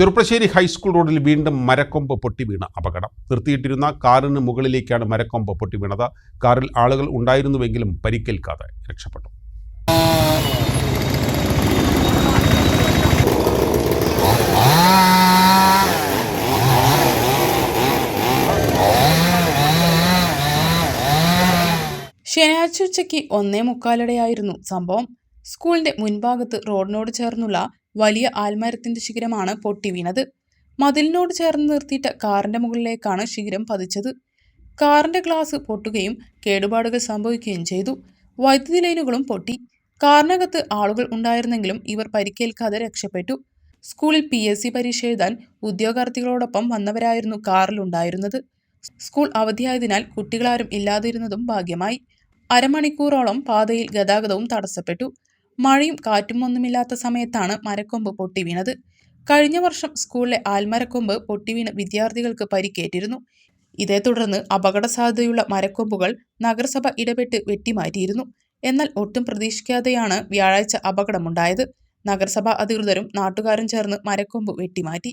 Cherpulassery high school റോഡിൽ വീണ്ടും മരക്കൊമ്പ് പൊട്ടി വീണ അപകടം. നിർത്തിയിട്ടിരുന്ന കാറിന് മുകളിലേക്കാണ് മരക്കൊമ്പ് പൊട്ടി വീണത്. കാറിൽ ആളുകൾ ഉണ്ടായിരുന്നുവെങ്കിലും പരിക്കേൽക്കാതെ രക്ഷപ്പെട്ടു. ശനിയാഴ്ച ഉച്ചയ്ക്ക് ഒന്നേ മുക്കാലോടെയായിരുന്നു സംഭവം. സ്കൂളിന്റെ മുൻഭാഗത്ത് റോഡിനോട് ചേർന്നുള്ള വലിയ ആൽമരത്തിന്റെ ശിഖരമാണ് പൊട്ടി വീണത്. മതിലിനോട് ചേർന്ന് നിർത്തിയിട്ട കാറിന്റെ മുകളിലേക്കാണ് ശിഖരം പതിച്ചത്. കാറിന്റെ ഗ്ലാസ് പൊട്ടുകയും കേടുപാടുകൾ സംഭവിക്കുകയും ചെയ്തു. വൈദ്യുതി ലൈനുകളും പൊട്ടി. കാറിനകത്ത് ആളുകൾ ഉണ്ടായിരുന്നെങ്കിലും ഇവർ പരിക്കേൽക്കാതെ രക്ഷപ്പെട്ടു. സ്കൂളിൽ പി എസ് സി പരീക്ഷ എഴുതാൻ ഉദ്യോഗാർത്ഥികളോടൊപ്പം വന്നവരായിരുന്നു കാറിലുണ്ടായിരുന്നത് സ്കൂൾ അവധിയായതിനാൽ കുട്ടികളാരും ഇല്ലാതിരുന്നതും ഭാഗ്യമായി. അരമണിക്കൂറോളം പാതയിൽ ഗതാഗതവും തടസ്സപ്പെട്ടു. മഴയും കാറ്റും ഒന്നുമില്ലാത്ത സമയത്താണ് മരക്കൊമ്പ് പൊട്ടി വീണത്. കഴിഞ്ഞ വർഷം സ്കൂളിലെ ആൽമരക്കൊമ്പ് പൊട്ടി വീണ് വിദ്യാർത്ഥികൾക്ക് പരിക്കേറ്റിരുന്നു. ഇതേ തുടർന്ന് അപകട സാധ്യതയുള്ള മരക്കൊമ്പുകൾ നഗരസഭ ഇടപെട്ട് വെട്ടിമാറ്റിയിരുന്നു. എന്നാൽ ഒട്ടും പ്രതീക്ഷിക്കാതെയാണ് വ്യാഴാഴ്ച അപകടമുണ്ടായത്. നഗരസഭാ അധികൃതരും നാട്ടുകാരും ചേർന്ന് മരക്കൊമ്പ് വെട്ടിമാറ്റി.